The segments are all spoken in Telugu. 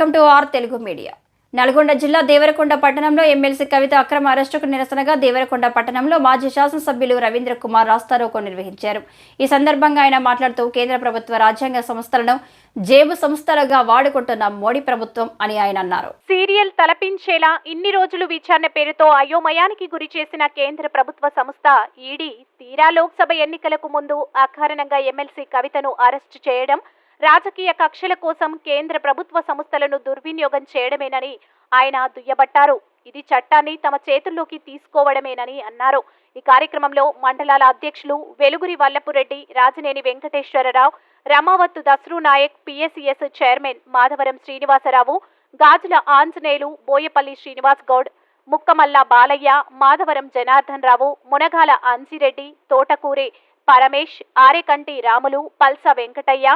Welcome to R Telugu media. Nalgonda జిల్లా దేవరకొండ పట్టణంలో ఎమ్మెల్సీ కవిత అక్రమ అరెస్టుకు నిరసనగా దేవరకొండ పట్టణంలో మాజీ శాసనసభ్యులు రవీంద్ర కుమార్ రాస్తారోకో నిర్వహించారు. ఈ సందర్భంగా ఆయన మాట్లాడుతూ కేంద్ర ప్రభుత్వ రాజ్యాంగ సంస్థలను జేబు సంస్థలుగా వాడుకుంటున్న మోడీ ప్రభుత్వం అని ఆయన అన్నారు. సీరియల్ తలపించేలా ఇన్ని రోజులు విచారణ పేరుతో అయోమయానికి గురి చేసిన కేంద్ర ప్రభుత్వ సంస్థ ఈడీ తీరా లోక్సభ ఎన్నికలకు ముందు అకారణంగా ఎమ్మెల్సీ కవితను అరెస్టు చేయడం రాజకీయ కక్షల కోసం కేంద్ర ప్రభుత్వ సంస్థలను దుర్వినియోగం చేయడమేనని ఆయన దుయ్యబట్టారు. ఇది చట్టాన్ని తమ చేతుల్లోకి తీసుకోవడమేనని అన్నారు. ఈ కార్యక్రమంలో మండలాల అధ్యక్షులు వెలుగురి వల్లపురెడ్డి రాజనేని వెంకటేశ్వరరావు రమావత్తు దస్రు నాయక్ పిఎస్సిఎస్ చైర్మన్ మాధవరం శ్రీనివాసరావు గాజుల ఆంజనేయులు బోయపల్లి శ్రీనివాస్ గౌడ్ ముక్కమల్ల బాలయ్య మాధవరం జనార్దన్ రావు మునగాల అంజిరెడ్డి తోటకూరి పరమేష్ ఆరేకంటి రాములు పల్స వెంకటయ్య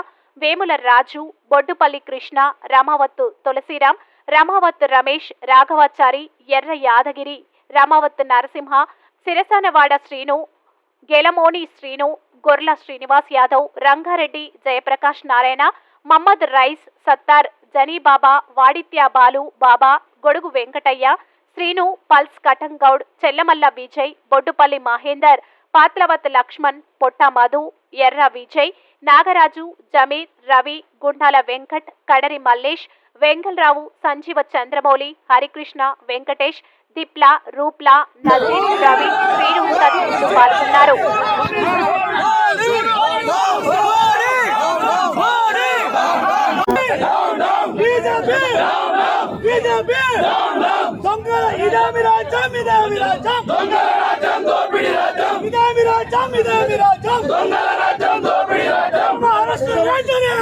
వేముల రాజు బొడ్డుపల్లి కృష్ణ రామావత్తు తులసిరాం రామావత్తు రమేష్ రాఘవాచారి ఎర్ర యాదగిరి రామావత్తు నరసింహ సిరసానవాడ శ్రీను గెలమోని శ్రీను గొర్ల శ్రీనివాస్ యాదవ్ రంగారెడ్డి జయప్రకాష్ నారాయణ మహమ్మద్ రైస్ సత్తార్ జనీబాబా వాడిత్య బాలు బాబా గొడుగు వెంకటయ్య శ్రీను పల్స్ కటంగౌడ్ చెల్లమల్ల విజయ్ బొడ్డుపల్లి మహేందర్ పాత్లవత్ లక్ష్మణ్ పొట్ట మధు ఎర్ర విజయ్ నాగరాజు జమీర్ రవి గుండాల వెంకట్ కడరి మల్లేష్ వెంగళరావు సంజీవ చంద్రమౌళి హరికృష్ణ వెంకటేష్ దిప్ల రూప్ల నజీర్ రవి శ్రీను తదితరులు పాల్గొన్నారు రాజ్యం రాజ్యం దొంగల రాజ్యం దోపిడి రాజ్యం ఇదామి రాజ్యం ఇదామి రాజ్యం దొంగల రాజ్యం దోపిడి రాజ్యం మహారాష్ట్ర వెంటనే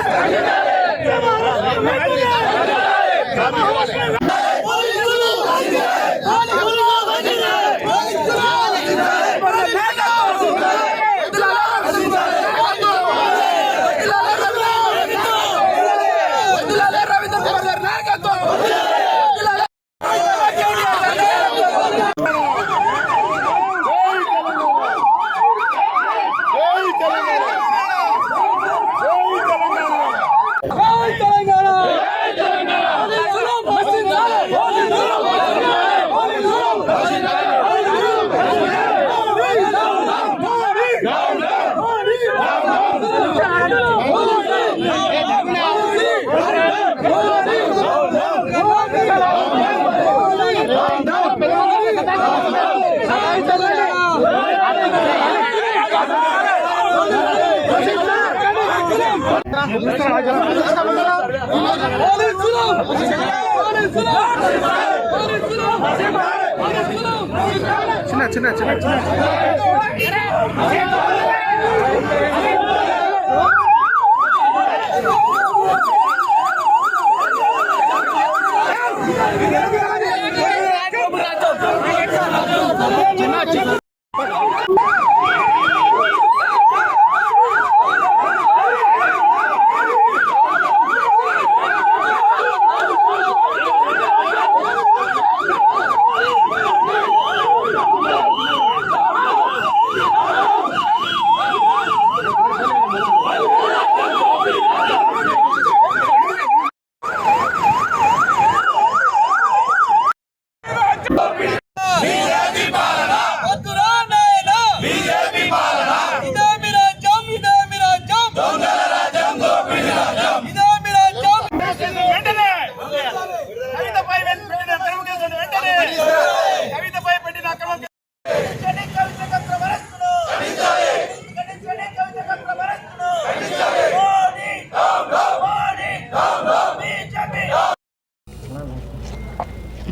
చిన్న చిన్న చిన్న చిన్న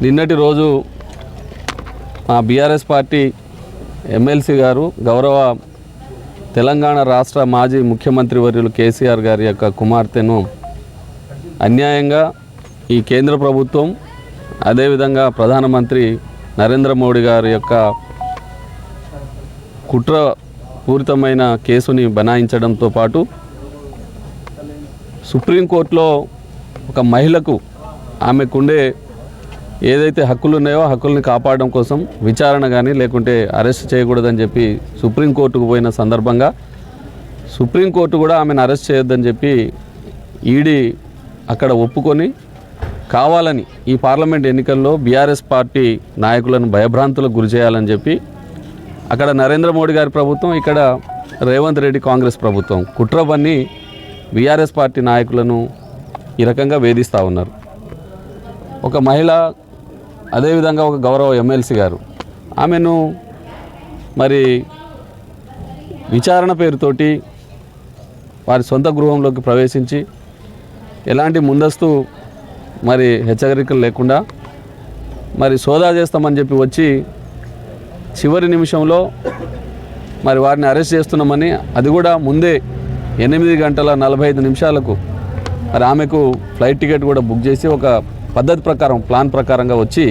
నిన్నటి రోజు మా బీఆర్ఎస్ పార్టీ ఎమ్మెల్సీ గారు గౌరవ తెలంగాణ రాష్ట్ర మాజీ ముఖ్యమంత్రి వర్యులు కేసీఆర్ గారి యొక్క కుమార్తెను అన్యాయంగా ఈ కేంద్ర ప్రభుత్వం అదేవిధంగా ప్రధానమంత్రి నరేంద్ర మోడీ గారి యొక్క కుట్ర పూరితమైన కేసుని బనాయించడంతో పాటు సుప్రీంకోర్టులో ఒక మహిళకు ఆమెకుండే ఏదైతే హక్కులు ఉన్నాయో హక్కుల్ని కాపాడడం కోసం విచారణ కానీ లేకుంటే అరెస్ట్ చేయకూడదని చెప్పి సుప్రీంకోర్టుకు పోయిన సందర్భంగా సుప్రీంకోర్టు కూడా ఆమెను అరెస్ట్ చేయొద్దని చెప్పి ఈడీ అక్కడ ఒప్పుకొని కావాలని ఈ పార్లమెంట్ ఎన్నికల్లో బీఆర్ఎస్ పార్టీ నాయకులను భయభ్రాంతులకు గురి చేయాలని చెప్పి అక్కడ నరేంద్ర మోడీ గారి ప్రభుత్వం ఇక్కడ రేవంత్ రెడ్డి కాంగ్రెస్ ప్రభుత్వం కుట్రవన్నీ బీఆర్ఎస్ పార్టీ నాయకులను ఈ రకంగా వేధిస్తూ ఉన్నారు. ఒక మహిళ అదేవిధంగా ఒక గౌరవ ఎమ్మెల్సీ గారు. ఆమెను మరి విచారణ పేరుతోటి వారి సొంత గృహంలోకి ప్రవేశించి ఎలాంటి ముందస్తు మరి హెచ్చరికలు లేకుండా మరి సోదా చేస్తామని చెప్పి వచ్చి చివరి నిమిషంలో మరి వారిని అరెస్ట్ చేస్తున్నామని అది కూడా ముందే ఎనిమిది గంటల నలభై ఐదు నిమిషాలకు మరి ఆమెకు ఫ్లైట్ టికెట్ కూడా బుక్ చేసి ఒక పద్ధతి ప్రకారం ప్లాన్ ప్రకారంగా వచ్చి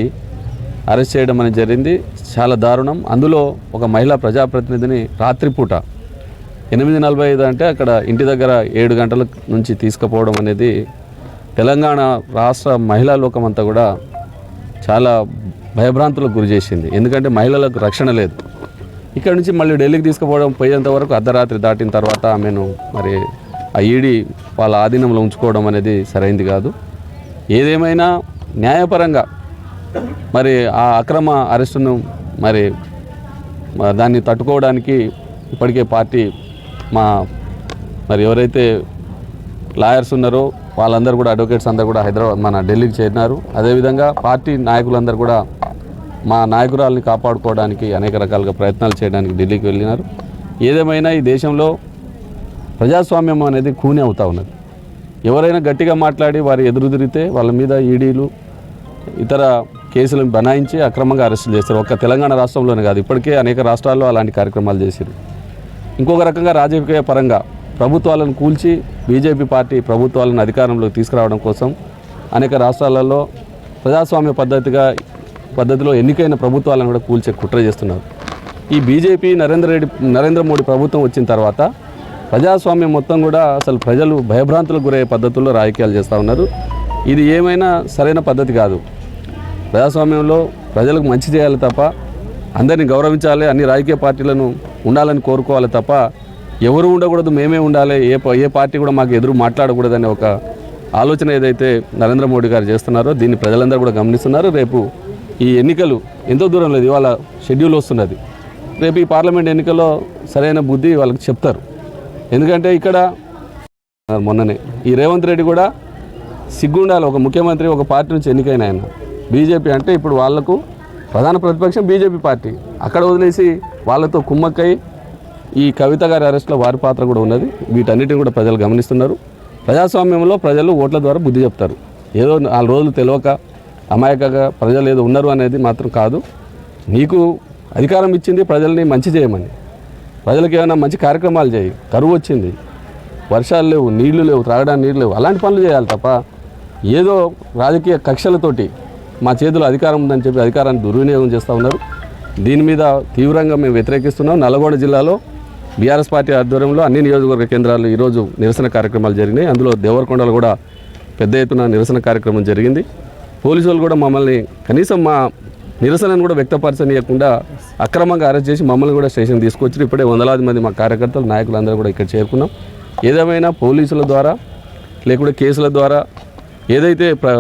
అరెస్ట్ చేయడం అనేది జరిగింది. చాలా దారుణం. అందులో ఒక మహిళా ప్రజాప్రతినిధిని రాత్రిపూట ఎనిమిది నలభై ఐదు అంటే అక్కడ ఇంటి దగ్గర ఏడు గంటల నుంచి తీసుకుపోవడం అనేది తెలంగాణ రాష్ట్ర మహిళా లోకం అంతా కూడా చాలా భయభ్రాంతులకు గురి చేసింది. ఎందుకంటే మహిళలకు రక్షణ లేదు. ఇక్కడ నుంచి మళ్ళీ ఢిల్లీకి తీసుకుపోవడం పోయేంత వరకు అర్ధరాత్రి దాటిన తర్వాత ఆమెను మరి ఆ ఈడీ వాళ్ళ ఆధీనంలో ఉంచుకోవడం అనేది సరైంది కాదు. ఏదేమైనా న్యాయపరంగా మరి ఆ అక్రమ అరెస్టును మరి దాన్ని తట్టుకోవడానికి ఇప్పటికే పార్టీ మా మరి ఎవరైతే లాయర్స్ ఉన్నారో వాళ్ళందరూ కూడా అడ్వకేట్స్ అందరూ కూడా హైదరాబాద్ మన ఢిల్లీకి చేరినారు. అదేవిధంగా పార్టీ నాయకులందరూ కూడా మా నాయకురాల్ని కాపాడుకోవడానికి అనేక రకాలుగా ప్రయత్నాలు చేయడానికి ఢిల్లీకి వెళ్ళినారు. ఏదేమైనా ఈ దేశంలో ప్రజాస్వామ్యం అనేది కూని అవుతా ఉన్నది. ఎవరైనా గట్టిగా మాట్లాడి వారి ఎదురుదిరితే వాళ్ళ మీద ఈడీలు ఇతర కేసులను బనాయించి అక్రమంగా అరెస్టులు చేస్తారు. ఒక్క తెలంగాణ రాష్ట్రంలోనే కాదు ఇప్పటికే అనేక రాష్ట్రాల్లో అలాంటి కార్యక్రమాలు చేశారు ఇంకొక రకంగా రాజకీయ పరంగా ప్రభుత్వాలను కూల్చి బీజేపీ పార్టీ ప్రభుత్వాలను అధికారంలోకి తీసుకురావడం కోసం అనేక రాష్ట్రాలలో ప్రజాస్వామ్య పద్ధతిగా పద్ధతిలో ఎన్నికైన ప్రభుత్వాలను కూడా కూల్చే కుట్ర చేస్తున్నారు. ఈ బీజేపీ నరేంద్ర రెడ్డి నరేంద్ర మోడీ ప్రభుత్వం వచ్చిన తర్వాత ప్రజాస్వామ్యం మొత్తం కూడా అసలు ప్రజలు భయభ్రాంతులకు గురయ్యే పద్ధతుల్లో రాజకీయాలు చేస్తూ ఉన్నారు. ఇది ఏమైనా సరైన పద్ధతి కాదు. ప్రజాస్వామ్యంలో ప్రజలకు మంచి చేయాలి తప్ప అందరినీ గౌరవించాలి అన్ని రాజకీయ పార్టీలను ఉండాలని కోరుకోవాలి తప్ప ఎవరు ఉండకూడదు మేమే ఉండాలి ఏ ప- ఏ పార్టీ కూడా మాకు ఎదురు మాట్లాడకూడదనే ఒక ఆలోచన ఏదైతే నరేంద్ర మోడీ గారు చేస్తున్నారో దీన్ని ప్రజలందరూ కూడా గమనిస్తున్నారు. రేపు ఈ ఎన్నికలు ఎంతో దూరం లేదు ఇవాళ షెడ్యూల్ వస్తున్నది. రేపు ఈ పార్లమెంట్ ఎన్నికల్లో సరైన బుద్ధి వాళ్ళకి చెప్తారు. ఎందుకంటే ఇక్కడ మొన్ననే ఈ రేవంత్ రెడ్డి కూడా సిగ్గుండాలి. ఒక ముఖ్యమంత్రి ఒక పార్టీ నుంచి ఎన్నికైన ఆయన. బీజేపీ అంటే ఇప్పుడు వాళ్ళకు ప్రధాన ప్రతిపక్షం బీజేపీ పార్టీ. అక్కడ వదిలేసి వాళ్ళతో కుమ్మక్కై ఈ కవిత గారి అరెస్ట్లో వారి పాత్ర కూడా ఉన్నది. వీటన్నిటిని కూడా ప్రజలు గమనిస్తున్నారు. ప్రజాస్వామ్యంలో ప్రజలు ఓట్ల ద్వారా బుద్ధి చెప్తారు. ఏదో నాలుగు రోజులు తెలియక అమాయకగా ప్రజలు ఏదో ఉన్నారు అనేది మాత్రం కాదు. నీకు అధికారం ఇచ్చింది ప్రజల్ని మంచి చేయమని. ప్రజలకు ఏమైనా మంచి కార్యక్రమాలు చేయి. కరువు వచ్చింది. వర్షాలు లేవు నీళ్ళు లేవు త్రాగడానికి నీళ్ళు లేవు. అలాంటి పనులు చేయాలి తప్ప ఏదో రాజకీయ కక్షలతోటి మా చేతిలో అధికారం ఉందని చెప్పి అధికారాన్ని దుర్వినియోగం చేస్తూ ఉన్నారు. దీని మీద తీవ్రంగా మేము వ్యతిరేకిస్తున్నాం. నల్గొండ జిల్లాలో బీఆర్ఎస్ పార్టీ ఆధ్వర్యంలో అన్ని నియోజకవర్గ కేంద్రాలు ఈరోజు నిరసన కార్యక్రమాలు జరిగినాయి. అందులో దేవరకొండలు కూడా పెద్ద ఎత్తున నిరసన కార్యక్రమం జరిగింది. పోలీసు వాళ్ళు కూడా మమ్మల్ని కనీసం మా నిరసనను కూడా వ్యక్తపరచనీయకుండా అక్రమంగా అరెస్ట్ చేసి మమ్మల్ని కూడా స్టేషన్ తీసుకొచ్చి ఇప్పుడే వందలాది మంది మా కార్యకర్తలు నాయకులందరూ కూడా ఇక్కడ చేరుకున్నాం. ఏదేమైనా పోలీసుల ద్వారా లేకుంటే కేసుల ద్వారా ఏదైతే ప్ర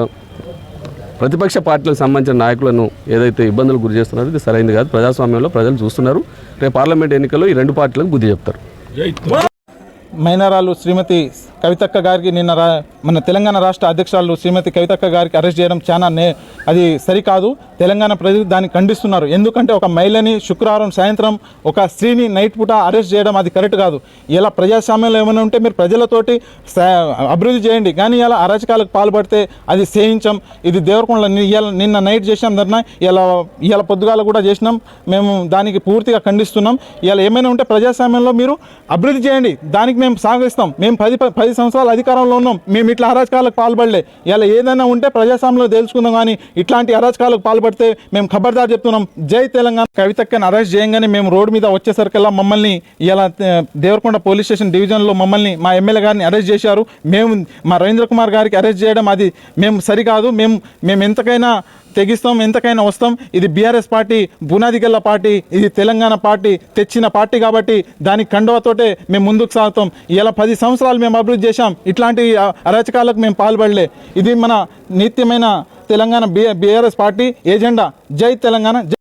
ప్రతిపక్ష పార్టీలకు సంబంధించిన నాయకులను ఏదైతే ఇబ్బందులు గురి చేస్తున్నారో ఇది సరైంది కాదు. ప్రజాస్వామ్యంలో ప్రజలు చూస్తున్నారు. రేపు పార్లమెంట్ ఎన్నికల్లో ఈ రెండు పార్టీలకు బుద్ధి చెప్తారు. మైనారాలు శ్రీమతి కవితక్క గారికి నిన్న రా మన తెలంగాణ రాష్ట్ర అధ్యక్షురాలు శ్రీమతి కవితక్క గారికి అరెస్ట్ చేయడం చాలా నే అది సరికాదు. తెలంగాణ ప్రజలు దాన్ని ఖండిస్తున్నారు. ఎందుకంటే ఒక మహిళని శుక్రవారం సాయంత్రం ఒక స్త్రీని నైట్ పూట అరెస్ట్ చేయడం అది కరెక్ట్ కాదు. ఇలా ప్రజాస్వామ్యంలో ఏమైనా ఉంటే మీరు ప్రజలతోటి సా- అభివృద్ధి చేయండి. కానీ ఇలా అరాచకాలకు పాల్పడితే అది సేయించం ఇది దేవరకొండలో ఇలా నిన్న నైట్ చేసినాం ధర్నా. ఇలా ఇలా పొద్దుగాల కూడా చేసినాం. మేము దానికి పూర్తిగా ఖండిస్తున్నాం. ఇలా ఏమైనా ఉంటే ప్రజాస్వామ్యంలో మీరు అభివృద్ధి చేయండి. దానికి మేము సాగిస్తాం మేము పది పది పది సంవత్సరాలు అధికారంలో ఉన్నాం. మేము ఇట్లా అరాచకాలకు పాల్పడలే. ఇలా ఏదైనా ఉంటే ప్రజాస్వామ్యంలో తెలుసుకుందాం కానీ ఇట్లాంటి అరాచకాలకు పాల్పడితే మేము ఖబర్దార్ చెప్తున్నాం. జై తెలంగాణ. కవితక్కని అరెస్ట్ చేయగానే మేము రోడ్డు మీద వచ్చేసరికల్లా మమ్మల్ని ఇలా దేవరకొండ పోలీస్ స్టేషన్ డివిజన్లో మమ్మల్ని మా ఎమ్మెల్యే గారిని అరెస్ట్ చేశారు. మేము మా రవీంద్ర కుమార్ గారికి అరెస్ట్ చేయడం అది మేము సరికాదు. మేము మేము ఎంతకైనా తెగిస్తాం ఎంతకైనా వస్తాం. ఇది బీఆర్ఎస్ పార్టీ బునాది గల్ల పార్టీ ఇది తెలంగాణ పార్టీ తెచ్చిన పార్టీ కాబట్టి దాని కండవతోటే మేము ముందుకు సాగుతాం. ఇలా పది సంవత్సరాలు మేము అభివృద్ధి చేశాం. ఇట్లాంటి ఆ, అరాచకాలకు మేము పాల్పడలే. ఇది మన నిత్యమైన Telangana B BRS party agenda జై తెలంగాణ జై